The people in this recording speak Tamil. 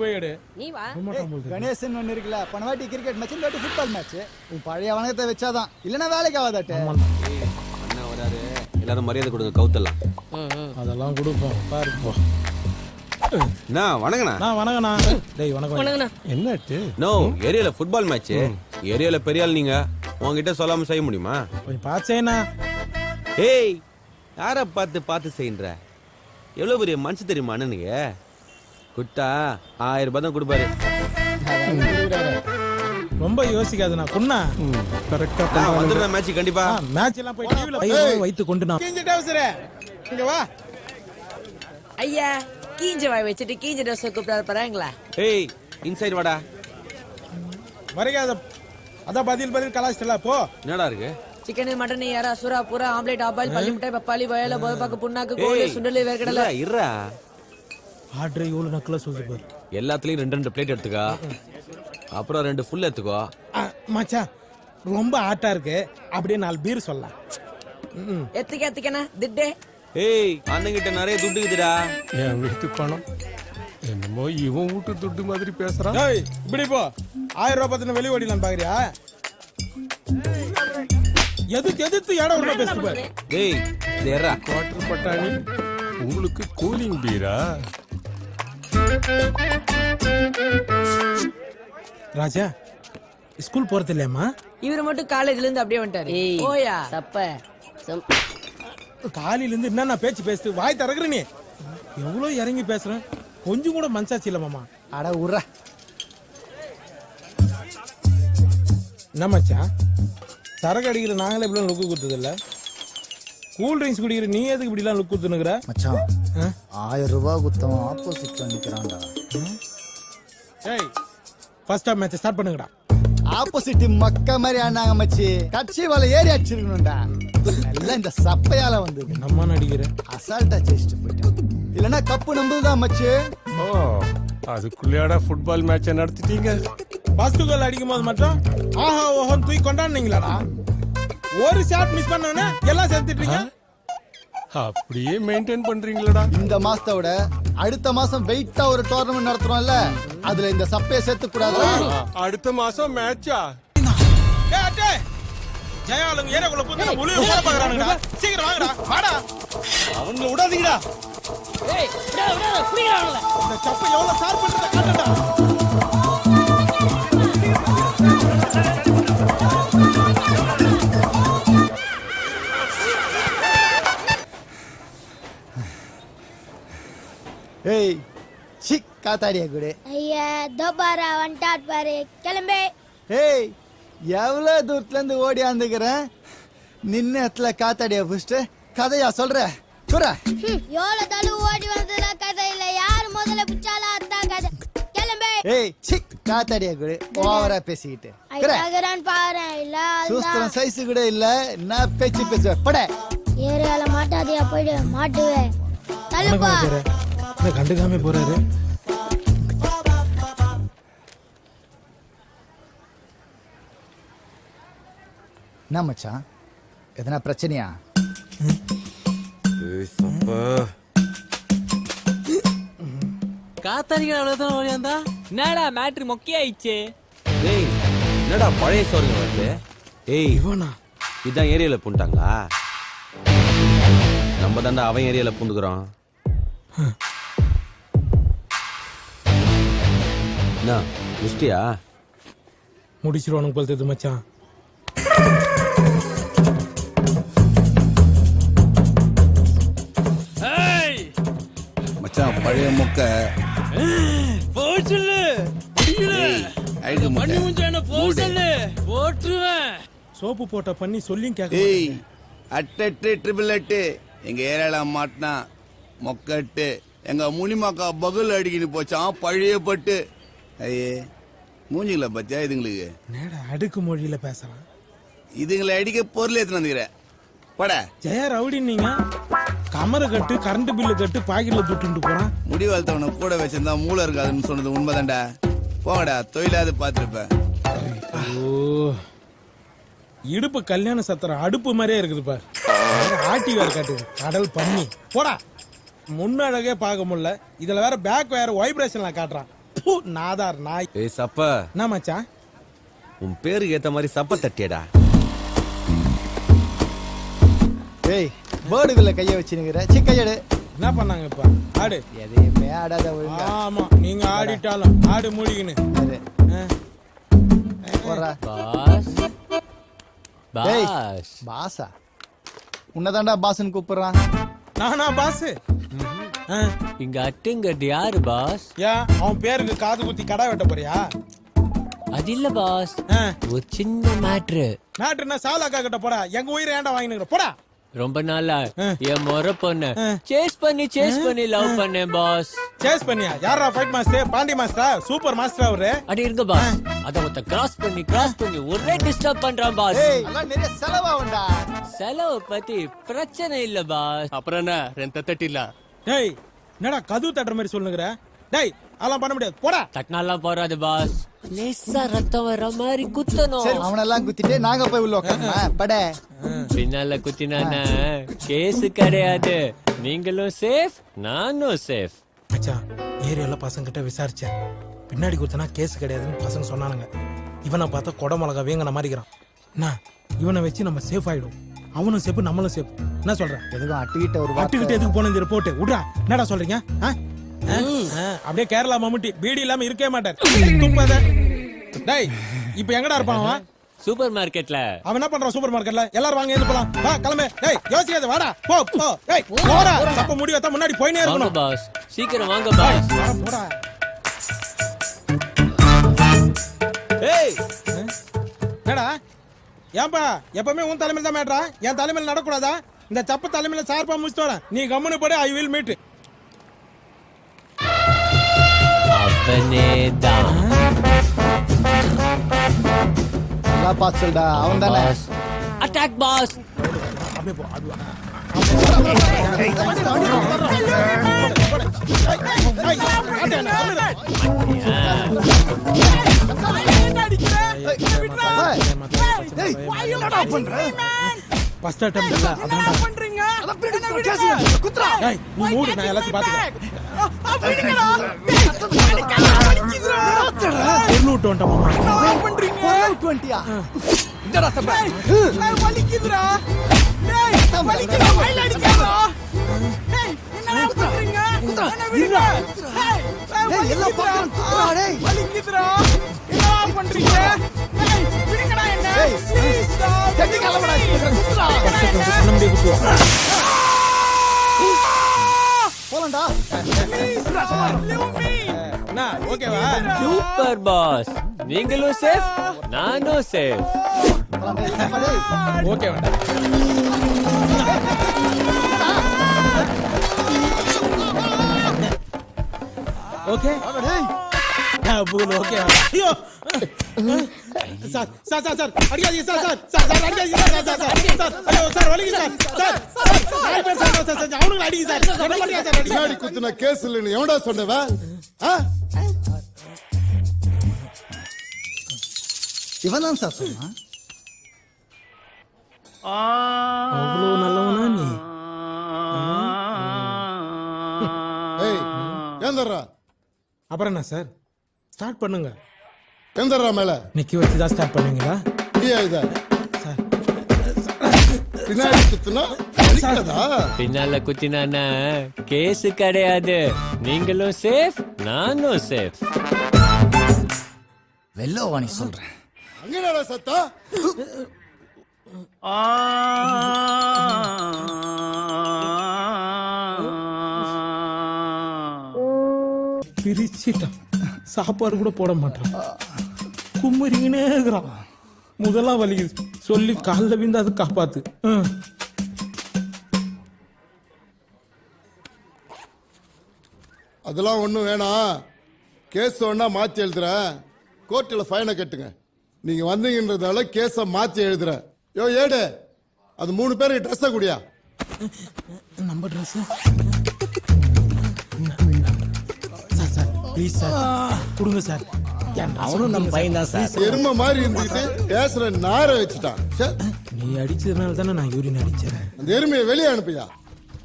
போய் எடு. நீ வா. கணேசன் ஒண்ணு இருக்குல்ல போன வாட்டி கிரிக்கெட் மேட்ச் இந்த வாட்டி ஃபுட்பால் மேட்ச் உன் பழைய வணக்கத்தை வச்சாதான். இல்லனா வேலைக்கு ஆகாதாட்டே. அண்ணா வராரு. எல்லாரும் மரியாதை கொடுங்க கவுத்தலாம் அதெல்லாம் கொடுப்போம். பாரு போ. அண்ணா வணங்கண்ணா நான் வணக்கண்ணா. டேய் வணக்கம். வணக்கண்ணா. என்னாச்சு? நோ ஏரியால ஃபுட்பால் மேட்ச் ஏரியால பெரிய ஆள் நீங்க. உங்ககிட்ட சொல்லாம செய்ய முடியுமா? கொஞ்சம் பாச்சேண்ணா ஏய் யார பார்த்து பார்த்து செய்யுன்ற? எவ்வளவு பெரிய மனுஷன் தெரியுமா அண்ணனுக்கு? குட்டா ஆயிரம் ரூபாய் தான் கொடுப்பாரு. ரொம்ப யோசிக்காதுண்ணா குண்ணா. கரெக்டா நான் வந்துடுறேன் மேட்ச் கண்டிப்பா. மேட்ச் எல்லாம் போய் டிவில வைத்து கொண்டு நான். கிஞ்சிட்டு அவசர இங்க வா. ஐயா கீஞ்ச வாய் வச்சுட்டு கீஞ்ச ட்ரெஸ் கூப்பிட்டாரு பாருங்களா ஏய் இன்சைட் வாடா. வரைக்காத அதான் பதில் பதில் கலாச்சிட்டல போ. என்னடா இருக்கு? சிக்கன் மட்டன் யாரா சுறா புறா ஆம்லேட் ஆபாயில் பள்ளி மிட்டாய் பப்பாளி வயல போதப்பாக்கு புண்ணாக்கு கோழி சுண்டலி வேர்க்கடலை. இருடா. ஆர்டர் இவ்வளவு நக்கலா சொல்லுது பாரு. எல்லாத்துலயும் ரெண்டு ரெண்டு பிளேட் எடுத்துக்கோ. அப்புறம் ரெண்டு ஃபுல் எடுத்துக்கோ. ஆ, மச்சான் ரொம்ப ஆட்டா இருக்கு. அப்படியே நாலு பீர் சொல்லலாம். ம். எத்துக்க எத்துக்கண்ணா. திட்டே. ஏய் அண்ணங்கிட்ட நிறைய துட்டு இருக்குதுடா. என் வீட்டு பணம்? என்னமோ இவன் வீட்டு துட்டு மாதிரி பேசுறான். ஏய் இப்படி போ. ஆயிரம் ரூபாய் பத்தின வெளி ஓடிலாம் பாக்குறியா? எதுக்கு எதிர்த்து இடம் உள்ள பேசு பாரு. ஏய் தேரா குவார்டர் பட்டாணி. உங்களுக்கு கூலிங் பீரா ராஜா ஸ்கூல் போறது இல்லையம்மா இவர் மட்டும் காலேஜ்ல இருந்து அப்படியே வந்துட்டாரு. ஓயா சப்ப. காலையில இருந்து என்னென்ன பேச்சு பேசுது? வாய் திறக்குற நீ. எவ்வளவு இறங்கி பேசுறேன் கொஞ்சம் கூட மனசாச்சு இல்ல மாமா. அட உர்ற. என்ன மச்சான் சரக்கு அடிக்கிற நாங்களே இப்படி லுக்கு குத்துது இல்ல கூல் ட்ரிங்க்ஸ் குடிக்கிற நீ எதுக்கு இப்படி எல்லாம் லுக் குத்துனுக்குற மச்சான்? ஆயிரம் ரூபாய் குத்தம்? ஆப்போசிட்ல நிக்கிறான்டா. ஏய் ஃபர்ஸ்ட் ஹாஃப் மேட்ச் ஸ்டார்ட் பண்ணுங்கடா. ஆப்போசிட் மக்க மாதிரி ஆனாங்க மச்சி. கட்சி வலை ஏறி அடிச்சிருக்கணும்டா. நல்லா இந்த சப்பையால வந்து நம்ம நடிக்கிற அசால்ட்டா ஜெயிச்சுட்டு போயிட்டான் இல்லனா கப்பு நம்புதுதான் மச்சி. ஓ அதுக்குள்ளேயாடா ஃபுட்பால் மேட்சை நடத்திட்டீங்க. ஃபர்ஸ்ட் கோல் அடிக்கும் போது மட்டும் ஆஹா ஓஹோன்னு தூக்கி கொண்டாடுனீங்களாடா? ஒரு ஷாட் மிஸ் பண்ணவனே எல்லாம் சேர்த்துட்டீங்க அப்படியே மெயின்டைன் பண்றீங்களடா. இந்த மாசத்தை விட அடுத்த மாசம் வெயிட்டா ஒரு டோர்னமெண்ட் நடத்துறோம்ல அதுல இந்த சப்பையை சேர்த்து கூடாது அடுத்த மாசம் மேட்சா ஏய் ஜெயாலுங்க ஏரியாக்குள்ள புந்து முழுக போட பாக்குறானுங்கடா சீக்கிரம் வாங்கடா. வாடா. அவங்கள விடாதீங்கடா. இந்த சப்பை எவ்வளவு ஷார்ப் பண்றத காட்டுடா. காத்தாடியா குடு ஐயா தோபாரா வந்துட்டார் பாரு கிளம்பே. ஏய் எவ்வளவு தூரத்துல இருந்து ஓடி ஆந்துக்கிறேன் நின்ன இடத்துல காத்தாடியா புடிச்சிட்டு கதையா சொல்ற? சொல்ற. எவ்வளவு தள்ளு ஓடி வந்ததுல கதை இல்ல. யாரு முதல்ல பிடிச்சாலும் அதான் கதை. கிளம்பே. ஏய் சிக் காத்தாடியா குடு ஓவரா பேசிக்கிட்டு. குடு. ஐயாகிறான் பாரு இல்ல சூஸ்திரம் சைஸ் கூட இல்ல. நான் பேச்சு பேசுவ? பட. ஏரியால மாட்டாதியா போயிடு மாட்டுவேன் தள்ளுப்பா. கண்டுக்காம போறாரு? என்ன மச்சான்? எதனா பிரச்சனையா? காத்தாடிக்கிற அவ்வளவுதான் ஓடியாந்தா? என்னடா மேட்ரு மொக்கையாயிடுச்சு? ஏய் என்னடா பழைய சோறுங்க வருது? ஏய் இவனா? இதான் ஏரியால பூண்டாங்களா நம்ம தாண்டா அவன் ஏரியால பூந்துக்கிறோம் என்ன முடிச்சிருவானுங்க போல தெரியுது மச்சான். பழைய முக்க. ஏய், அழுகு முட்டை. மூடு. சோப்பு போட்ட பண்ணி சொல்லியும் கேட்க ஏய் அட்டெட்டு ட்ரிபிள் எட்டு எங்க ஏரியால மாட்டினா மொக்கட்டு எங்க முனிமாக்கா பகுல் அடிக்கிட்டு போச்சான் பழைய பட்டு. ஐயே மூஞ்சிங்கள பத்தியா இதுங்களுக்கு? நேடா அடுக்கு மொழியில பேசுறான். இதுங்களை அடிக்க பொருள் எடுத்துன்னு வந்துக்கிறேன் பட. ஜெயா ரவுடி நீங்க கமரு கட்டு கரண்ட் பில்லு கட்டு பாக்கெட்ல துட்டுட்டு போறான். முடி வளர்த்தவனை கூட வச்சிருந்தா மூளை இருக்காதுன்னு சொன்னது உண்மைதான்டா. போங்கடா தொழிலாவது பார்த்துருப்பேன். ஓ. இடுப்பு கல்யாண சத்திரம் அடுப்பு மாதிரியே இருக்குது பார். ஆட்டி வேற காட்டுது. கடல் பண்ணி போடா. முன்னழகே பார்க்க முடியல. இதுல வேற பேக் வேற வைப்ரேஷன்ல காட்டுறான். பூ, நாதார் நாய். ஏய் சப்ப. என்ன மச்சான்? உன் பேருக்கு ஏத்த மாதிரி சப்ப தட்டியடா. டேய் பேர்டுக்குள்ள கைய வச்சுனுங்கிற சி கையடு என்ன பண்ணாங்க இப்ப? ஆடு. எதையுமே ஆடாத ஒழுங்கா. ஆமா நீங்க ஆடிட்டாலும் ஆடு மூடிக்கின்னு அது. போறா பாஸ். டேய் பாஸ். பாசா உன்னதாண்டா பாஸ்ன்னு கூப்பிடுறான். நானா பாஸ்? இங்க அட்டுங்கிறது யாரு பாஸ்? ஏன் அவன் பேருக்கு காது குத்தி கடை வெட்ட போறியா? அது இல்ல பாஸ். ஒரு சின்ன மேட்ரு. நாட்டுனா சாலாக்கா கிட்ட போடா. எங்க உயிரை ஏன்டா வாங்கினுக்கிற? போடா. ரொம்ப நாளா. என் முறை பொண்ணு. சேஸ் பண்ணி சேஸ் பண்ணி லவ் பண்ணேன் பாஸ் சேஸ் பண்ணியா? யாரா fight master Pandi master super master அவரு? அடி இருங்க பாஸ் அத ஒருத்த கிராஸ் பண்ணி கிராஸ் பண்ணி ஒரே டிஸ்டர்ப் பண்றான் பாஸ் ஏய் எல்லாம் நிறைய செலவாகும்டா செலவு பத்தி பிரச்சனை இல்ல பாஸ் அப்புறம் என்ன? ரெண்டு தட்டில டேய் என்னடா கதவு தட்டுற மாதிரி சொல்லுங்கிற? டேய் அதெல்லாம் பண்ண முடியாது. போடா. தட்டினாலாம் போறாது பாஸ் லேசா ரத்தம் வர்ற மாதிரி சரி. குத்தணும் அவனெல்லாம் குத்திட்டு நாங்க போய் உள்ள உட்காரணுமா பட. பின்னால குத்தினானா? கேஸ் கிடையாது. நீங்களும் சேஃப் நானும் சேஃப் மச்சான் ஏரியால பசங்க கிட்ட விசாரிச்சேன். பின்னாடி கொடுத்தனா கேஸ் கிடையாதுன்னு பசங்க சொன்னானுங்க. இவனை பார்த்தா கொடை மிளகா வேங்கின மாதிரிக்கிறான் என்ன? இவனை வச்சு நம்ம சேஃப் ஆயிடும் அவனும் சேஃப் நம்மளும் சேஃப் என்ன சொல்ற? எதுக்கும் அட்டுக்கிட்ட ஒரு அட்டுக்கிட்டு எதுக்கு போன இந்த ரிப்போர்ட் விட்றா. என்னடா சொல்றீங்க? ஆ? அப்படியே கேரளா மம்முட்டி. பீடி இல்லாம இருக்கவே மாட்டார். துப்பாத டேய் இப்போ எங்கடா இருப்பான் அவன்? சூப்பர் மார்க்கெட்ல. அவன் என்ன பண்றான் சூப்பர் மார்க்கெட்ல? எல்லாரும் வாங்க எழுந்து போலாம். வா கிளம்பு. டேய் யோசிக்காத வாடா. போ போ. டேய் போடா. அப்ப முடி வைத்தா முன்னாடி போயினே இருக்கணும். பாஸ் சீக்கிரம் வாங்க பாஸ் போடா ஏய். என்னடா? ஏன்பா எப்பவுமே உன் தலைமையில் தான் மேட்ரா என் தலைமையில் நடக்கூடாதா? இந்த சப்பு தலைமையில சார்பா முடிச்சுட்டு வரேன். நீ கம்முனு போடு ஐ வில் மீட் அவனே தான் நல்லா பார்த்து சொல்டா அவன் தானே பாஸ் அட்டாக் பாஸ் அப்படியே போ அப்படியே வா. ஏய், ஆட்டு என்ன, சொல்லுடா. First attempt இல்ல, அதான்டா. நீ மூடு, நான் எல்லாத்தையும் பாத்துக்கிறேன். தட்டி கிளம்புடா, குத்துறா. கண்ண முடிய குத்துவோம். போலாம்டா என்ன, ஓகேவா சூப்பர் பாஸ் நீங்களும் சேஃப் நானும் சேஃப் போலாம்டா, இல்லப்பா, டேய். ஓகே வேண்டாம் ஓகே டேய். பூல் ஓகே ஐயோ சார் சார் சார் சார் அடிக்காதீங்க சார் சார் சார் சார் அடிக்காதீங்க sir sir sir sir sir வலிங்க sir sir sir நாலு பேர் சார் சார் சார் அவனுக்கு அடிங்க சார் என்ன பின்னாடி குத்துன கேஸ் இல்லைன்னு எவன்டா சொன்னவன் ஆ? இவன் தான் சார் சொன்னான் அவ்வளோ நல்லவனா நீ ஏய் ஏந்தர்றா அப்புறம் என்ன சார் ஸ்டார்ட் பண்ணுங்க ஏந்தர்றா மேல நிக்கி வச்சு தான் ஸ்டார்ட் பண்ணுவீங்களா முடியா இத சார் பின்னாடி குத்துனா வலிக்காதா? பின்னால குத்தினானா கேஸ் கிடையாது. நீங்களும் சேஃப் நானும் சேஃப் வெள்ளோ வாணி சொல்றேன். அங்கடா சத்தம் பிரிச்சிட்டான். சாப்பாடு கூட போட மாட்டான். கும்மரிங்கனே இருக்கிறான் முதலாம் வலிக்குது சொல்லி காலில் விழுந்து அதை காப்பாத்து. அதெல்லாம் ஒண்ணும் வேணாம். கேஸ் ஒன்னா மாத்தி எழுதுறேன் கோர்ட்டில் ஃபைனை கட்டுங்க. நீங்க வந்தீங்கன்றதால கேஸை மாத்தி எழுதுறேன் யோ ஏடு. அது மூணு பேருக்கு ட்ரெஸ்ஸை குடியா? நம்ம dress sir sir please sir. கொடுங்க சார். அவனும் நம்ம பையன் தான் சார்? எருமை மாதிரி இருந்துக்கிட்டு பேசுற நார வச்சுட்டான். ச்சே, நீ அடிச்சதுனால தானே நான் யூரின் அடிச்சேன். அந்த எருமையை வெளியே அனுப்பியா?